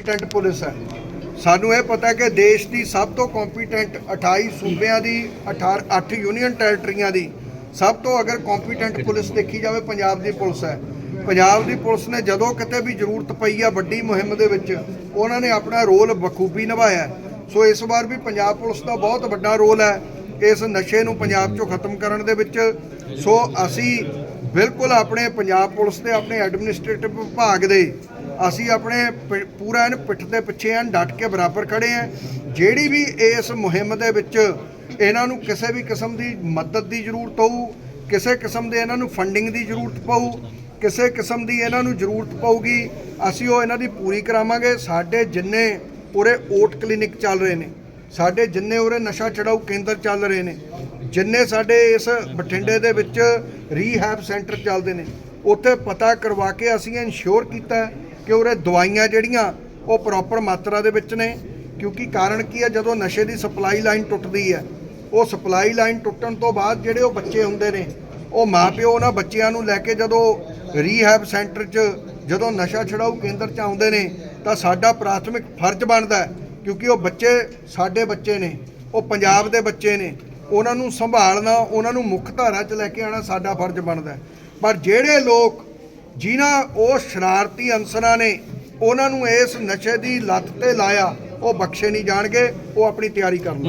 Competent police ਹੈ। ਸਾਨੂੰ ਇਹ ਪਤਾ ਕਿ ਦੇਸ਼ ਦੀ ਸਭ ਤੋਂ ਕੰਪੀਟੈਂਟ 28 ਸੂਬਿਆਂ ਦੀ 18 8 ਯੂਨੀਅਨ ਟੈਰੀਟਰੀਆਂ ਦੀ ਸਭ ਤੋਂ ਅਗਰ ਕੰਪੀਟੈਂਟ ਪੁਲਿਸ ਦੇਖੀ ਜਾਵੇ, ਪੰਜਾਬ ਦੀ ਪੁਲਿਸ ਹੈ। ਪੰਜਾਬ ਦੀ ਪੁਲਿਸ ਨੇ ਜਦੋਂ ਕਿਤੇ ਵੀ ਜ਼ਰੂਰਤ ਪਈ ਆ ਵੱਡੀ ਮੁਹਿੰਮ ਦੇ ਵਿੱਚ, ਉਹਨਾਂ ਨੇ ਆਪਣਾ ਰੋਲ ਬਖੂਬੀ ਨਿਭਾਇਆ ਸੋ ਇਸ ਵਾਰ ਵੀ ਪੰਜਾਬ ਪੁਲਿਸ ਦਾ ਬਹੁਤ ਵੱਡਾ ਰੋਲ ਹੈ ਇਸ ਨਸ਼ੇ ਨੂੰ ਪੰਜਾਬ 'ਚੋਂ ਖਤਮ ਕਰਨ ਦੇ ਵਿੱਚ। ਸੋ ਅਸੀਂ ਬਿਲਕੁਲ ਆਪਣੇ ਪੰਜਾਬ ਪੁਲਿਸ ਦੇ, ਆਪਣੇ ਐਡਮਿਨਿਸਟ੍ਰੇਟਿਵ ਵਿਭਾਗ ਦੇ ਅਸੀਂ ਆਪਣੇ ਪ- ਪੂਰਾ ਇਹਨ ਪਿੱਠ ਦੇ ਪਿੱਛੇ ਐਨ ਡਟ ਕੇ ਬਰਾਬਰ ਖੜੇ ਆ। ਜਿਹੜੀ ਵੀ ਇਸ ਮੁਹਿੰਮ ਦੇ ਵਿੱਚ ਇਹਨਾਂ ਨੂੰ ਕਿਸੇ ਵੀ ਕਿਸਮ ਦੀ ਮਦਦ ਦੀ ਜ਼ਰੂਰਤ ਹੋਊ, ਕਿਸੇ ਕਿਸਮ ਦੇ ਇਹਨਾਂ ਨੂੰ ਫੰਡਿੰਗ ਦੀ ਜ਼ਰੂਰਤ ਪਊ, ਕਿਸੇ ਕਿਸਮ ਦੀ ਇਹਨਾਂ ਨੂੰ ਜ਼ਰੂਰਤ ਪਊਗੀ, ਅਸੀਂ ਉਹ ਇਹਨਾਂ ਦੀ ਪੂਰੀ ਕਰਾਵਾਂਗੇ। ਸਾਡੇ ਜਿੰਨੇ ਉਰੇ ਓਟ ਕਲੀਨਿਕ ਚੱਲ ਰਹੇ ਨੇ, ਸਾਡੇ ਜਿੰਨੇ ਉਰੇ ਨਸ਼ਾ ਛਡਾਊ ਕੇਂਦਰ ਚੱਲ ਰਹੇ ਨੇ, ਜਿੰਨੇ ਸਾਡੇ ਇਸ ਬਠਿੰਡੇ ਦੇ ਵਿੱਚ ਰੀਹੈਬ ਸੈਂਟਰ ਚੱਲਦੇ ਨੇ, ਉੱਥੇ ਪਤਾ ਕਰਵਾ ਕੇ ਅਸੀਂ ਇਨਸ਼ੋਰ ਕੀਤਾ। ਕਿ ਉਰੇ ਦਵਾਈਆਂ ਜਿਹੜੀਆਂ ਉਹ ਪ੍ਰੋਪਰ ਮਾਤਰਾ ਦੇ ਵਿੱਚ ਨੇ, ਕਿਉਂਕਿ ਕਾਰਨ ਕੀ ਹੈ, ਜਦੋਂ ਨਸ਼ੇ ਦੀ ਸਪਲਾਈ ਲਾਈਨ ਟੁੱਟਦੀ ਹੈ, ਉਹ ਸਪਲਾਈ ਲਾਈਨ ਟੁੱਟਣ ਤੋਂ ਬਾਅਦ ਜਿਹੜੇ ਉਹ ਬੱਚੇ ਹੁੰਦੇ ਨੇ, ਉਹ ਮਾਪਿਓ ਉਹਨਾਂ ਬੱਚਿਆਂ ਨੂੰ ਲੈ ਕੇ ਜਦੋਂ ਰੀਹੈਬ ਸੈਂਟਰ 'ਚ ਜਦੋਂ ਨਸ਼ਾ ਛਡਾਊ ਕੇਂਦਰ 'ਚ ਆਉਂਦੇ ਨੇ, ਤਾਂ ਸਾਡਾ ਪ੍ਰਾਥਮਿਕ ਫਰਜ਼ ਬਣਦਾ ਕਿਉਂਕਿ ਉਹ ਬੱਚੇ ਸਾਡੇ ਬੱਚੇ ਨੇ, ਉਹ ਪੰਜਾਬ ਦੇ ਬੱਚੇ ਨੇ, ਉਹਨਾਂ ਨੂੰ ਸੰਭਾਲਣਾ, ਉਹਨਾਂ ਨੂੰ ਮੁੱਖ ਧਾਰਾ 'ਚ ਲੈ ਕੇ ਆਣਾ ਸਾਡਾ ਫਰਜ਼ ਬਣਦਾ ਪਰ ਜਿਹੜੇ ਲੋਕ ਜਿਨ੍ਹਾਂ ਉਹ ਸ਼ਰਾਰਤੀ ਅਨਸਰਾਂ ਨੇ ਉਹਨਾਂ ਨੂੰ ਇਸ ਨਸ਼ੇ ਦੀ ਲੱਤ ਤੇ ਲਾਇਆ, ਉਹ ਬਖਸ਼ੇ ਨਹੀਂ ਜਾਣਗੇ, ਉਹ ਆਪਣੀ ਤਿਆਰੀ ਕਰਨ